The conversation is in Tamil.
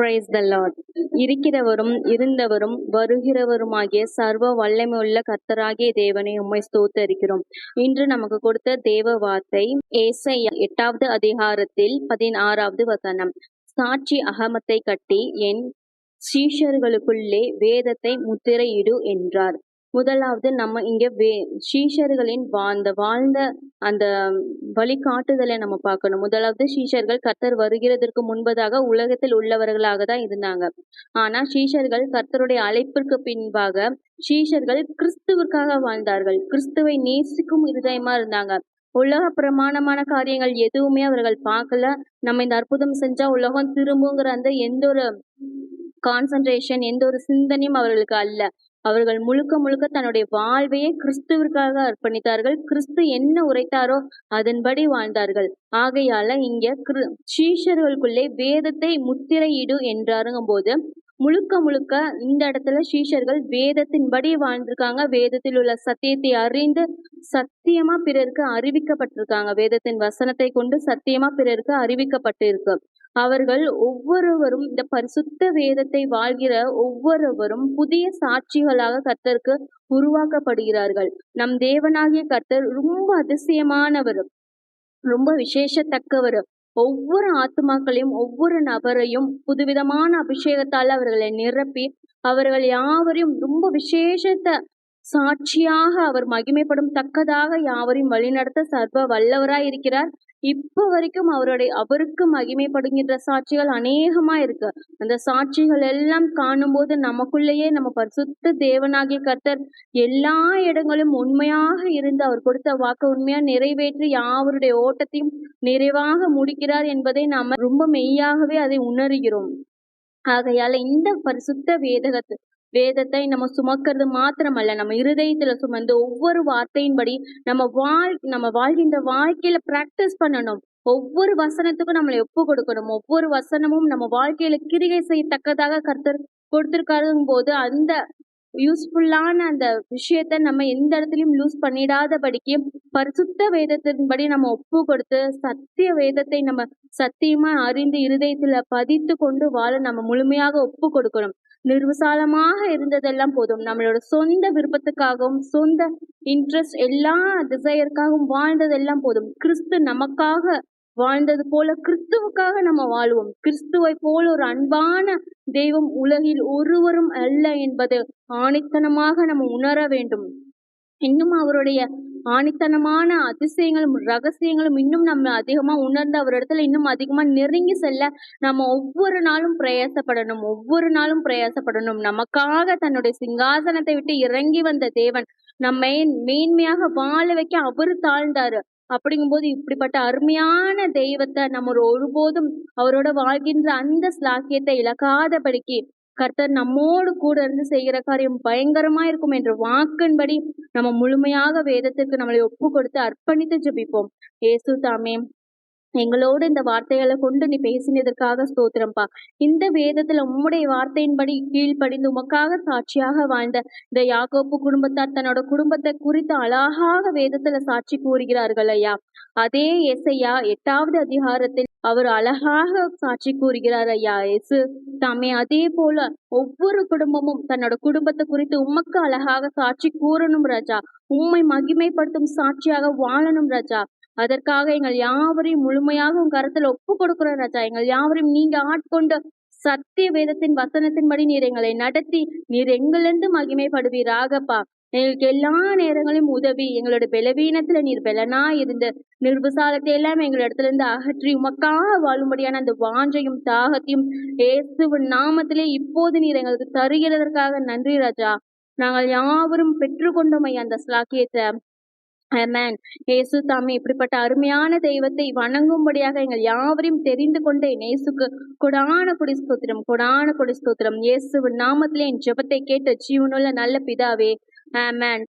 பிரைஸ் த லார்ட் இருக்கிறவரும் இருந்தவரும் வருகிறவருமாகிய சர்வ வல்லமையுள்ள கர்த்தராகிய தேவனை உம்மை ஸ்தோத்தரிக்கிறோம். இன்று நமக்கு கொடுத்த தேவ வார்த்தை ஏசை எட்டாவது அதிகாரத்தில் பதினாறாவது வசனம். சாட்சி அகமத்தை கட்டி என் சீஷர்களுக்குள்ளே வேதத்தை முத்திரையிடு என்றார். முதலாவது நம்ம இங்க வே சீஷர்களின் வாழ்ந்த வாழ்ந்த அந்த வழிகாட்டுதலை நம்ம பார்க்கணும். முதலாவது சீஷர்கள் கர்த்தர் வருகிறதற்கு முன்பதாக உலகத்தில் உள்ளவர்களாக தான் இருந்தாங்க. ஆனா சீஷர்கள் கர்த்தருடைய அழைப்பிற்கு பின்பாக சீஷர்கள் கிறிஸ்துவிற்காக வாழ்ந்தார்கள். கிறிஸ்துவை நேசிக்கும் இருதயமா இருந்தாங்க. உலக பிரமாணமான காரியங்கள் எதுவுமே அவர்கள் பார்க்கல. நம்ம இந்த அற்புதம் செஞ்சா உலகம் திரும்புங்கிற அந்த எந்த ஒரு கான்சன்ட்ரேஷன் எந்த ஒரு சிந்தனையும் அவர்களுக்கு அல்ல. அவர்கள் முழுக்க முழுக்க தன்னுடைய வாழ்வையே கிறிஸ்துவிற்காக அர்ப்பணித்தார்கள். கிறிஸ்து என்ன உரைத்தாரோ அதன்படி வாழ்ந்தார்கள். ஆகையால இங்க கிரு சீஷர்களுக்குள்ளே வேதத்தை முத்திரையிடு என்றாருங்கும் போது முழுக்க முழுக்க இந்த இடத்துல சீஷர்கள் வேதத்தின்படி வாழ்ந்திருக்காங்க. வேதத்தில் உள்ள சத்தியத்தை அறிந்து சத்தியமா பிறருக்கு அறிவிக்கப்பட்டிருக்காங்க. வேதத்தின் வசனத்தை கொண்டு சத்தியமா பிறருக்கு அறிவிக்கப்பட்டிருக்கு. அவர்கள் ஒவ்வொருவரும் இந்த பரிசுத்த வேதத்தை வாழ்கிற ஒவ்வொருவரும் புதிய சாட்சிகளாக கர்த்தருக்கு உருவாக்கப்படுகிறார்கள். நம் தேவனாகிய கர்த்தர் ரொம்ப அதிசயமானவர் ரொம்ப விசேஷத்தக்கவர் ஒவ்வொரு ஆத்மாக்களையும் ஒவ்வொரு நபரையும் புதுவிதமான அபிஷேகத்தால் அவர்களை நிரப்பி அவர்கள் யாவரையும் ரொம்ப விசேஷத்தை சாட்சியாக அவர் மகிமைப்படும் தக்கதாக யாவரையும் வழிநடத்த சர்வ வல்லவராய் இருக்கிறார். இப்ப வரைக்கும் அவருடைய அவருக்கு மகிமைப்படுகின்ற சாட்சிகள் அநேகமா இருக்கு. அந்த சாட்சிகள் எல்லாம் காணும்போது நமக்குள்ளேயே நம்ம பரிசுத்த தேவனாகிய கர்த்தர் எல்லா இடங்களும் உண்மையாக இருந்து அவர் கொடுத்த வாக்கு உண்மையா நிறைவேற்றி யாவருடைய ஓட்டத்தையும் நிறைவாக முடிக்கிறார் என்பதை நாம ரொம்ப மெய்யாகவே அதை உணர்கிறோம். ஆகையால இந்த பரிசுத்த வேதகத்தை வேதத்தை நம்ம சுமக்கிறது மாத்திரமல்ல. நம்ம இருதயத்துல சுமந்து ஒவ்வொரு வார்த்தையின்படி நம்ம வாழ் நம்ம வாழ்கின்ற வாழ்க்கையில பிராக்டிஸ் பண்ணணும். ஒவ்வொரு வசனத்துக்கும் நம்மளை ஒப்பு கொடுக்கணும். ஒவ்வொரு வசனமும் நம்ம வாழ்க்கையில கிரிகை செய்யத்தக்கதாக கருத்து கொடுத்திருக்காருங்கும் போது அந்த யூஸ்ஃபுல்லான அந்த விஷயத்த நம்ம எந்த இடத்துலயும் லூஸ் பண்ணிடாதபடிக்கு பரிசுத்த வேதத்தின்படி நம்ம ஒப்பு கொடுத்து சத்திய வேதத்தை நம்ம சத்தியமா அறிந்து இருதயத்துல பதித்து கொண்டு வாழ நம்ம முழுமையாக ஒப்பு கொடுக்கணும். நிர்விசாலமாக இருந்ததெல்லாம் போதும். நம்மளோட சொந்த விருப்பத்துக்காகவும் சொந்த இன்ட்ரெஸ்ட் எல்லா டிசையருக்காகவும் வாழ்ந்ததெல்லாம் போதும். கிறிஸ்து நமக்காக வாழ்ந்தது போல கிறிஸ்துவுக்காக நம்ம வாழ்வோம். கிறிஸ்துவை போல ஒரு அன்பான தெய்வம் உலகில் ஒருவரும் அல்ல என்பது ஆணித்தனமாக நம்ம உணர வேண்டும். இன்னும் அவருடைய ஆணித்தனமான அதிசயங்களும் ரகசியங்களும் இன்னும் நம்ம அதிகமா உணர்ந்து அவரிடத்துல இன்னும் அதிகமா நெருங்கி செல்ல நம்ம ஒவ்வொரு நாளும் பிரயாசப்படணும். ஒவ்வொரு நாளும் பிரயாசப்படணும். நமக்காக தன்னுடைய சிங்காசனத்தை விட்டு இறங்கி வந்த தேவன் நம்மை மேன்மையாக வாழ வைக்க அவர் தாழ்ந்தாரு. அப்படிங்கும்போது இப்படிப்பட்ட அருமையான தெய்வத்தை நம்ம ஒரு ஒருபோதும் அவரோட வாழ்கின்ற அந்த ஸ்லாக்கியத்தை இழக்காதபடிக்கு கர்த்தர் நம்மோடு கூட இருந்து செய்கிற காரியம் பயங்கரமா இருக்கும் என்ற வாக்கின்படி நம்ம முழுமையாக வேதத்திற்கு நம்மளை ஒப்பு கொடுத்து அர்ப்பணித்து ஜெபிப்போம். ஏசு தாமே. எங்களோடு இந்த வார்த்தைகளை கொண்டு நீ பேசினதற்காக ஸ்தோத்திரம்ப்பா இந்த வேதத்துல உம்முடைய வார்த்தையின்படி கீழ்ப்படிந்து உமக்காக சாட்சியாக வாழ்ந்த இந்த யாகோப்பு குடும்பத்தார் தன்னோட குடும்பத்தை குறித்து அழகாக வேதத்துல சாட்சி கூறுகிறார்கள் ஐயா. அதே எஸ்ஐயா எட்டாவது அதிகாரத்தில் அவர் அழகாக சாட்சி கூறுகிறார் ஐயா. எசு தாமே அதே போல ஒவ்வொரு குடும்பமும் தன்னோட குடும்பத்தை குறித்து உமக்கு அழகாக சாட்சி கூறணும் ராஜா. உம்மை மகிமைப்படுத்தும் சாட்சியாக வாழணும் ராஜா. அதற்காக எங்கள் யாவரையும் முழுமையாக உன் கருத்தில் ஒப்பு கொடுக்கிறோம் ராஜா. எங்கள் யாவரையும் நீங்க ஆட்கொண்டு சத்திய வேதத்தின் வசனத்தின்படி நீர் எங்களை நடத்தி நீர் எங்களிருந்து மகிமைப்படுவீராகப்பா. எங்களுக்கு எல்லா நேரங்களிலும் உதவி. எங்களோட பலவீனத்துல நீர் பலனா இருந்து நிர்விசாலத்தை எல்லாம் எங்கள் இடத்துல இருந்து அகற்றி உமக்காக வாழும்படியான அந்த வாஞ்சையும் தாகத்தையும் ஏசுவின் நாமத்திலே இப்போது நீர் எங்களுக்கு தருகிறதற்காக நன்றி ராஜா. நாங்கள் யாவரும் பெற்றுக்கொண்டோம் ஐயா அந்த ஸ்லாக்கியத்தை ஆமென். ஏசு தாமே இப்படிப்பட்ட அருமையான தெய்வத்தை வணங்கும்படியாக எங்கள் யாவரையும் தெரிந்து கொண்டே நேசுக்கு கொடான கொடி ஸ்தோத்திரம் கொடான கொடி ஸ்தோத்திரம். இயேசுவின் நாமத்திலே என் ஜெபத்தை கேட்ட ஜீவனுள்ள நல்ல பிதாவே ஆமேன்.